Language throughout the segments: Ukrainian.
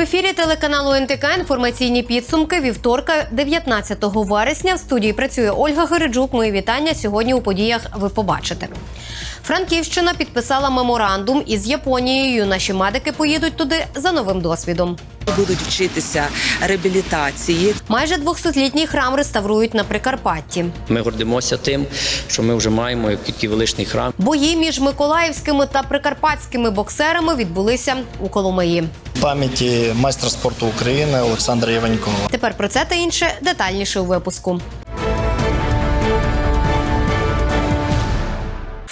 В ефірі телеканалу НТК інформаційні підсумки вівторка, 19 вересня. В студії працює Ольга Гереджук. Мої вітання сьогодні у подіях ви побачите. Франківщина підписала меморандум із Японією. Наші медики поїдуть туди за новим досвідом. будуть вчитися реабілітації. Майже 200-літній храм реставрують на Прикарпатті. Ми гордимося тим, що ми вже маємо такий величний храм. Бої між миколаївськими та прикарпатськими боксерами відбулися у Коломиї. пам'яті майстра спорту України Олександра Єванькова. Тепер про це та інше детальніше у випуску.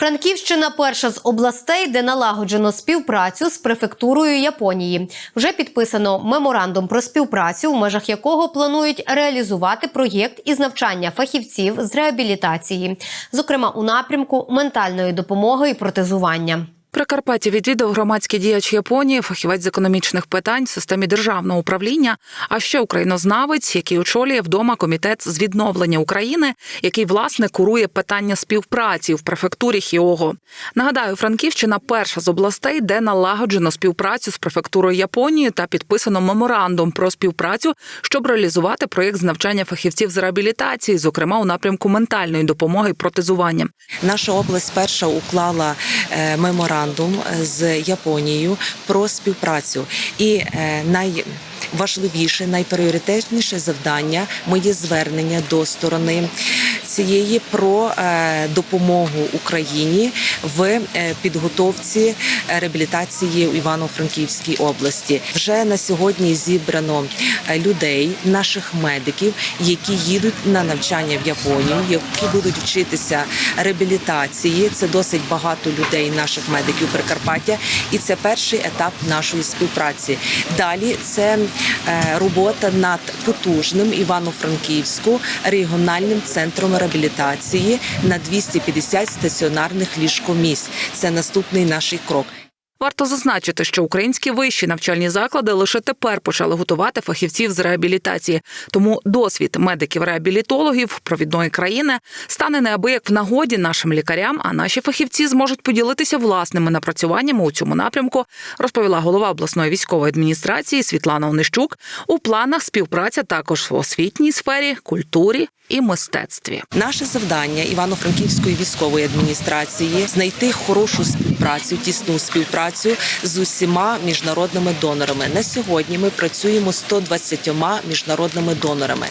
Франківщина перша з областей, де налагоджено співпрацю з префектурою Японії. Вже підписано меморандум про співпрацю, в межах якого планують реалізувати проєкт із навчання фахівців з реабілітації, зокрема у напрямку ментальної допомоги і протезування. Прикарпаття відвідав громадський діяч Японії, фахівець з економічних питань в системі державного управління, а ще українознавець, який очолює вдома комітет з відновлення України, який власне курує питання співпраці в префектурі Хіого. Нагадаю, Франківщина перша з областей, де налагоджено співпрацю з префектурою Японії та підписано меморандум про співпрацю, щоб реалізувати проєкт з навчання фахівців з реабілітації, зокрема у напрямку ментальної допомоги і протезування. Наша область перша уклала е, меморандум з Японією про співпрацю. І е, найважливіше, найпріоритетніше завдання моє звернення до сторони цієї про е, допомогу Україні в е, підготовці е, реабілітації в Івано-Франківській області. Вже на сьогодні зібрано людей, наших медиків, які їдуть на навчання в Японію, які будуть вчитися реабілітації. Це досить багато людей, наших медиків Прикарпаття, і це перший етап нашої співпраці. Далі це робота над потужним Івано-Франківську регіональним центром реабілітації на 250 стаціонарних ліжкомісць. Це наступний наш крок. Варто зазначити, що українські вищі навчальні заклади лише тепер почали готувати фахівців з реабілітації. Тому досвід медиків-реабілітологів провідної країни стане неабияк в нагоді нашим лікарям. А наші фахівці зможуть поділитися власними напрацюваннями у цьому напрямку. Розповіла голова обласної військової адміністрації Світлана Онищук. У планах співпраця також в освітній сфері, культурі і мистецтві. Наше завдання Івано-Франківської військової адміністрації знайти хорошу співпрацю, тісну співпрацю з усіма міжнародними донорами. На сьогодні ми працюємо з 120 міжнародними донорами.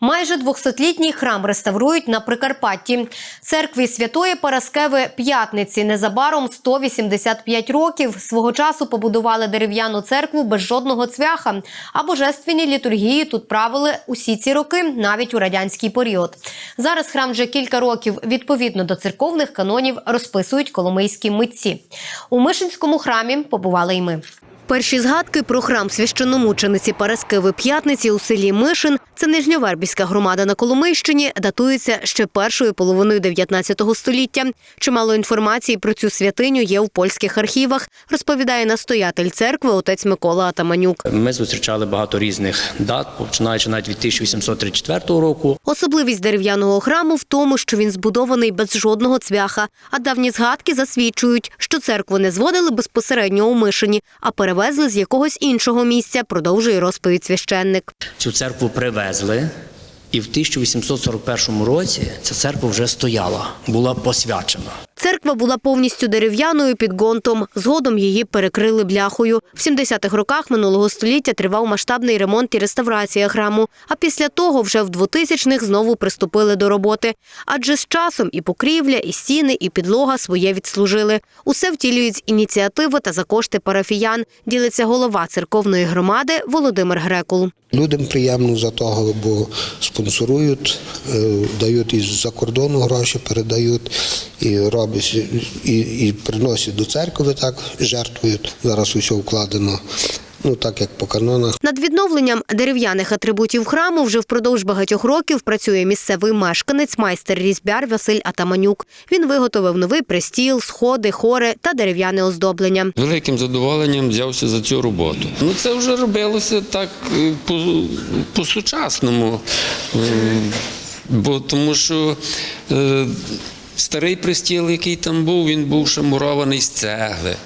Майже 200-літній храм реставрують на Прикарпатті. Церкві Святої Параскеви П'ятниці незабаром 185 років. Свого часу побудували дерев'яну церкву без жодного цвяха. А божественні літургії тут правили усі ці роки, навіть у радянський період. Зараз храм вже кілька років відповідно до церковних канонів розписують коломийські митці. У Мишинському храмі побували й ми. Перші згадки про храм священномучениці Параскеви П'ятниці у селі Мишин це Нижньовербівська громада на Коломийщині, датується ще першою половиною 19 століття. Чимало інформації про цю святиню є у польських архівах, розповідає настоятель церкви отець Микола Атаманюк. Ми зустрічали багато різних дат, починаючи навіть від 1834 року. Особливість дерев'яного храму в тому, що він збудований без жодного цвяха. А давні згадки засвідчують, що церкву не зводили безпосередньо у Мишині, а перевезли з якогось іншого місця. Продовжує розповідь священник. Цю церкву привезли, і в 1841 році ця церква вже стояла, була посвячена. Церква була повністю дерев'яною під ґонтом. Згодом її перекрили бляхою. В 70-х роках минулого століття тривав масштабний ремонт і реставрація храму. А після того вже в 2000-х знову приступили до роботи. Адже з часом і покрівля, і стіни, і підлога своє відслужили. Усе втілюють ініціативи та за кошти парафіян. Ділиться голова церковної громади Володимир Грекул. Людям приємно за того, бо спонсорують, е, дають із-за кордону гроші, передають і роблять, і, і приносять до церкви, так жертвують. Зараз усе вкладено, ну так як по канонах. Над відновленням дерев'яних атрибутів храму вже впродовж багатьох років працює місцевий мешканець, майстер різьбяр Василь Атаманюк. Він виготовив новий престіл, сходи, хори та дерев'яне оздоблення. Великим задоволенням взявся за цю роботу. Ну це вже робилося так е, по, по-сучасному, Е, бо тому що е, старий пристіл, який там був, він був ще мурований з цегли.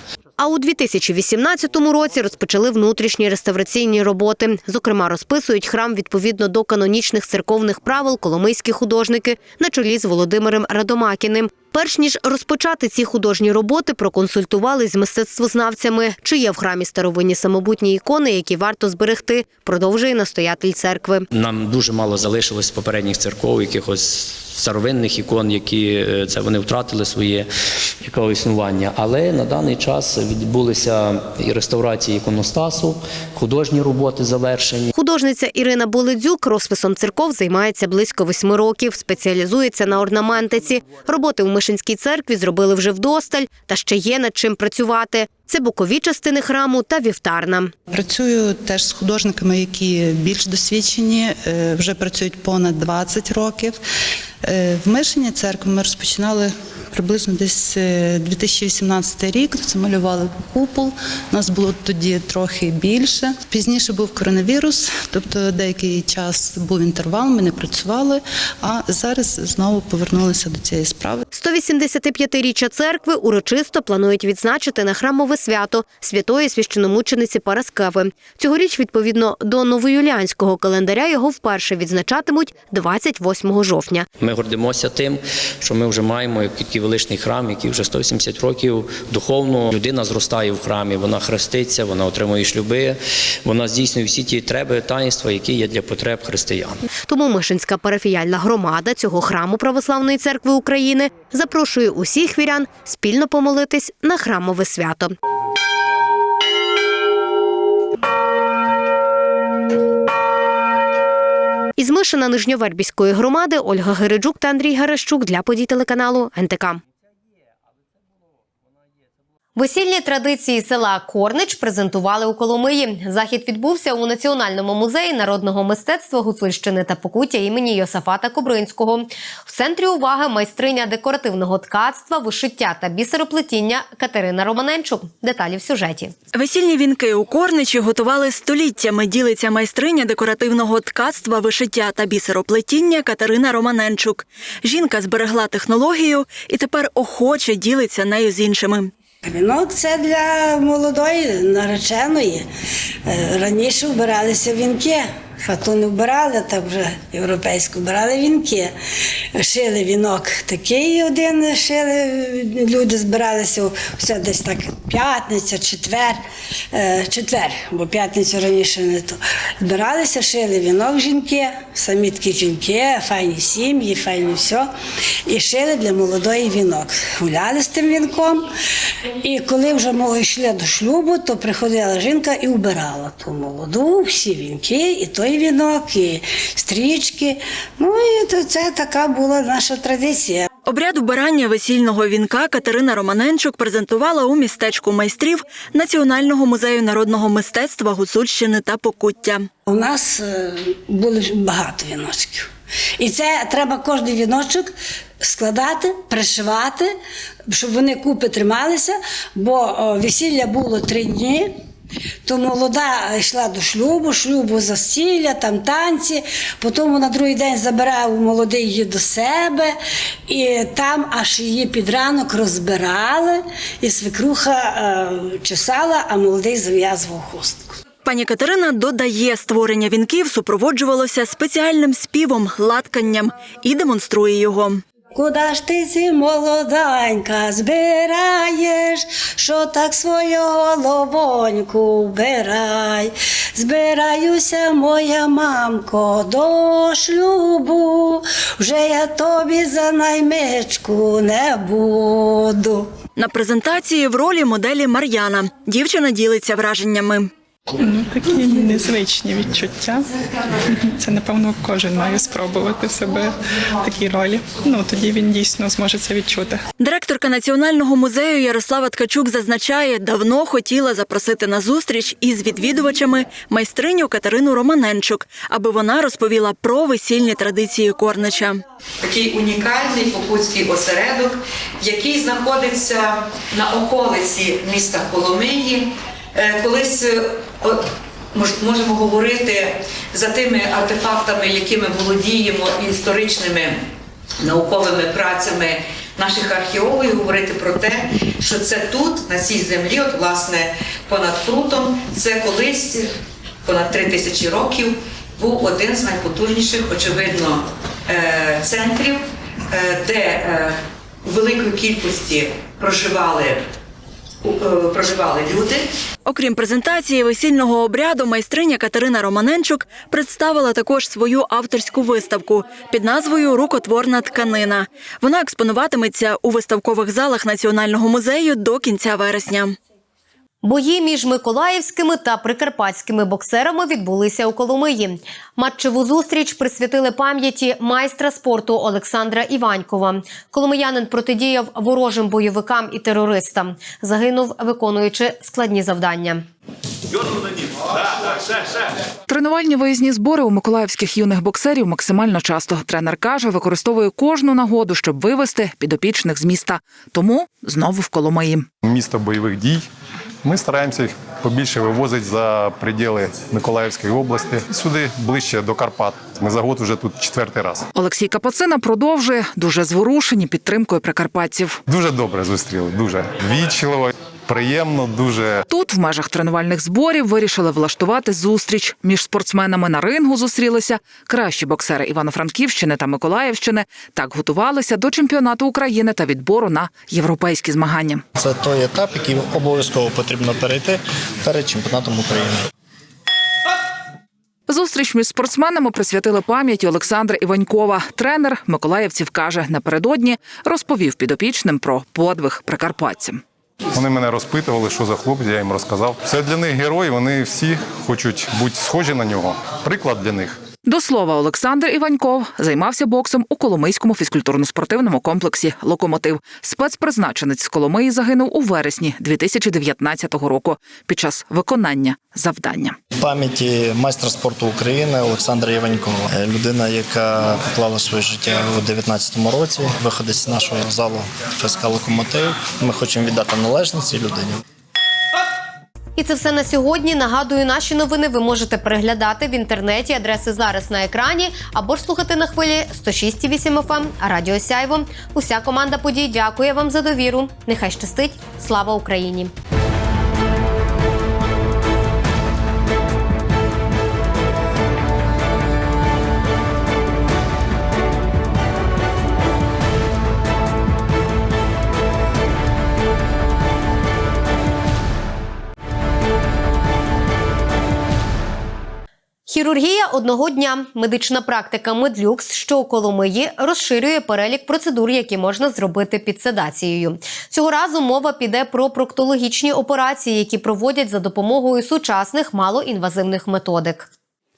А у 2018 році розпочали внутрішні реставраційні роботи. Зокрема, розписують храм відповідно до канонічних церковних правил коломийські художники на чолі з Володимиром Радомакіним. Перш ніж розпочати ці художні роботи, проконсультувались з мистецтвознавцями, чи є в храмі старовинні самобутні ікони, які варто зберегти, продовжує настоятель церкви. Нам дуже мало залишилось попередніх церков, якихось старовинних ікон, які е, це вони втратили своє якого існування. Але на даний час відбулися і реставрації іконостасу, художні роботи завершені. Художниця Ірина Боледзюк розписом церков займається близько восьми років, спеціалізується на орнаментиці. Роботи у Мишинській церкві зробили вже вдосталь, та ще є над чим працювати. Це бокові частини храму та вівтарна. Працюю теж з художниками, які більш досвідчені, е, вже працюють понад 20 років. Е, В Мишині церкві ми розпочинали приблизно десь е, 2018 рік. Це малювали купол. Нас було тоді трохи більше. Пізніше був коронавірус, тобто деякий час був інтервал, ми не працювали. А зараз знову повернулися до цієї справи. 185-річчя церкви урочисто планують відзначити на храмове свято святої священомучениці Параскеви. Цьогоріч, відповідно до новоюліанського календаря, його вперше відзначатимуть 28 жовтня. Гордимося тим, що ми вже маємо такий величний храм, який вже 180 років духовно людина зростає в храмі. Вона хреститься, вона отримує шлюби, вона здійснює всі ті треба, таїнства, які є для потреб християн. Тому Мишинська парафіяльна громада цього храму Православної церкви України запрошує усіх вірян спільно помолитись на храмове свято. Із Мишина Нижньовербіської громади Ольга Гереджук та Андрій Гарещук для подій телеканалу НТК. Весільні традиції села Корнич презентували у Коломиї. Захід відбувся у Національному музеї народного мистецтва Гуцульщини та Покуття імені Йосафата Кобринського. В центрі уваги майстриня декоративного ткацтва, вишиття та бісероплетіння Катерина Романенчук. Деталі в сюжеті. Весільні вінки у Корничі готували століттями. Ділиться майстриня декоративного ткацтва, вишиття та бісероплетіння Катерина Романенчук. Жінка зберегла технологію і тепер охоче ділиться нею з іншими. Вінок це для молодої нареченої. Е, Раніше вбиралися вінки. Хату не вбирали, так вже європейську вбирали вінки. Шили вінок такий один шили. Люди збиралися все десь так п'ятниця, четвер, е, четвер, бо п'ятницю раніше не то. Збиралися, шили вінок жінки, самі такі жінки, файні сім'ї, файні все. І шили для молодої вінок. Гуляли з тим вінком. І коли вже ми йшли до шлюбу, то приходила жінка і вбирала ту молоду, всі вінки, і той вінок, і стрічки. Ну і то це така була наша традиція. Обряд вбирання весільного вінка Катерина Романенчук презентувала у містечку майстрів Національного музею народного мистецтва Гуцульщини та Покуття. У нас е, було багато віночків. І це треба кожен віночок складати, пришивати, щоб вони купи трималися, бо весілля було три дні. То молода йшла до шлюбу, шлюбу застілля, там танці. Потім на другий день забирав молодий її до себе, і там аж її під ранок розбирали, і свекруха е, чесала, а молодий зав'язував хустку. Пані Катерина додає, створення вінків супроводжувалося спеціальним співом, латканням і демонструє його. Куда ж ти ці молоденька збираєш, що так свою головоньку вбирай? Збираюся, моя мамко, до шлюбу, вже я тобі за наймичку не буду. На презентації в ролі моделі Мар'яна. Дівчина ділиться враженнями. Ну, такі незвичні відчуття. Це, напевно, кожен має спробувати себе в такій ролі. Ну, тоді він дійсно зможе це відчути. Директорка Національного музею Ярослава Ткачук зазначає, давно хотіла запросити на зустріч із відвідувачами майстриню Катерину Романенчук, аби вона розповіла про весільні традиції Корнича. такий унікальний покутський осередок, який знаходиться на околиці міста Коломиї. Е, Колись е, можемо говорити за тими артефактами, якими володіємо історичними науковими працями наших археологів говорити про те, що це тут, на цій землі, от власне понад Прутом, це колись понад три тисячі років був один з найпотужніших, очевидно, е, центрів, де у великої кількості проживали, проживали люди. Окрім презентації весільного обряду, майстриня Катерина Романенчук представила також свою авторську виставку під назвою Рукотворна тканина. Вона експонуватиметься у виставкових залах Національного музею до кінця вересня. Бої між миколаївськими та прикарпатськими боксерами відбулися у Коломиї. Матчеву зустріч присвятили пам'яті майстра спорту Олександра Іванькова. Коломиянин протидіяв ворожим бойовикам і терористам. Загинув, виконуючи складні завдання. Тренувальні виїзні збори у миколаївських юних боксерів максимально часто. Тренер каже, використовує кожну нагоду, щоб вивести підопічних з міста. Тому знову в Коломиї. місто бойових дій. Ми стараємося їх побільше вивозити за приділи Миколаївської області, сюди ближче до Карпат. Ми за год вже тут четвертий раз. Олексій Капацина продовжує дуже зворушені підтримкою прикарпатців. Дуже добре зустріли, дуже вічливо, приємно, дуже Тут, в межах тренувальних зборів, вирішили влаштувати зустріч між спортсменами на рингу. Зустрілися кращі боксери Івано-Франківщини та Миколаївщини. Так готувалися до чемпіонату України та відбору на європейські змагання. Це той етап, який обов'язково потрібно перейти перед чемпіонатом України. Зустріч між спортсменами присвятили пам'яті Олександра Іванькова. Тренер Миколаївців каже, напередодні розповів підопічним про подвиг прикарпатцям. Вони мене розпитували, що за хлопець, я їм розказав. Це для них герой, вони всі хочуть бути схожі на нього. Приклад для них. До слова, Олександр Іваньков займався боксом у Коломийському фізкультурно-спортивному комплексі Локомотив. Спецпризначенець з Коломиї загинув у вересні 2019 року під час виконання завдання. Пам'яті майстра спорту України Олександра Єванькова, Е, людина, яка поклала своє життя у 19-му році, виходить з нашого залу ФСК Локомотив. Ми хочемо віддати належність цій людині. І це все на сьогодні. Нагадую, наші новини ви можете переглядати в інтернеті. Адреси зараз на екрані або ж слухати на хвилі 106,8 FM, Радіо Сяйво. Уся команда подій дякує вам за довіру. Нехай щастить. Слава Україні! Хірургія одного дня. Медична практика Медлюкс, що у Коломиї, розширює перелік процедур, які можна зробити під седацією. Цього разу мова піде про проктологічні операції, які проводять за допомогою сучасних малоінвазивних методик.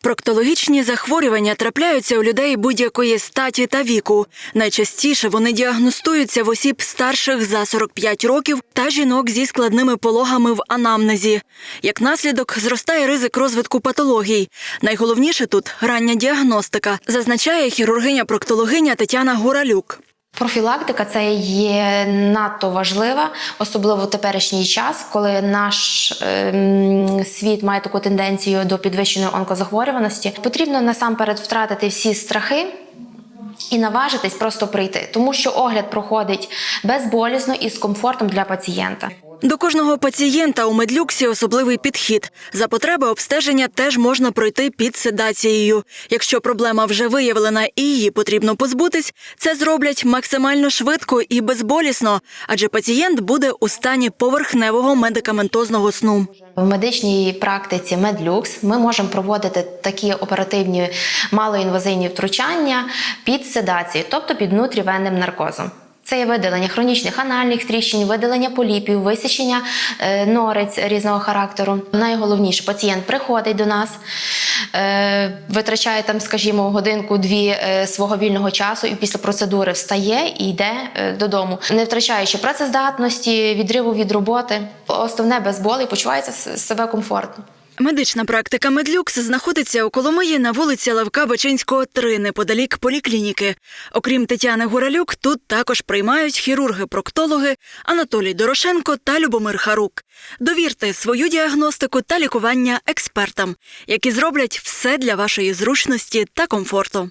Проктологічні захворювання трапляються у людей будь-якої статі та віку. Найчастіше вони діагностуються в осіб старших за 45 років та жінок зі складними пологами в анамнезі. Як наслідок, зростає ризик розвитку патологій. Найголовніше тут рання діагностика, зазначає хірургиня-проктологиня Тетяна Гуралюк. Профілактика це є надто важлива, особливо в теперішній час, коли наш ем, світ має таку тенденцію до підвищеної онкозахворюваності. Потрібно насамперед втратити всі страхи. І наважитись просто прийти, тому що огляд проходить безболісно і з комфортом для пацієнта. До кожного пацієнта у медлюксі особливий підхід. За потреби обстеження теж можна пройти під седацією. Якщо проблема вже виявлена і її потрібно позбутись, це зроблять максимально швидко і безболісно, адже пацієнт буде у стані поверхневого медикаментозного сну. В медичній практиці Медлюкс ми можемо проводити такі оперативні малоінвазивні втручання під седацією, тобто під внутрівенним наркозом. Це є видалення хронічних анальних тріщин, видалення поліпів, висічення е, норець різного характеру. Найголовніше, пацієнт приходить до нас, е, витрачає там, скажімо, годинку-дві е, свого вільного часу і після процедури встає і йде додому, не втрачаючи працездатності, відриву від роботи. Основне без болі почувається себе комфортно. Медична практика Медлюкс знаходиться у Коломиї на вулиці Лавка Бачинського, 3, неподалік поліклініки. Окрім Тетяни Гуралюк, тут також приймають хірурги-проктологи Анатолій Дорошенко та Любомир Харук. Довірте свою діагностику та лікування експертам, які зроблять все для вашої зручності та комфорту.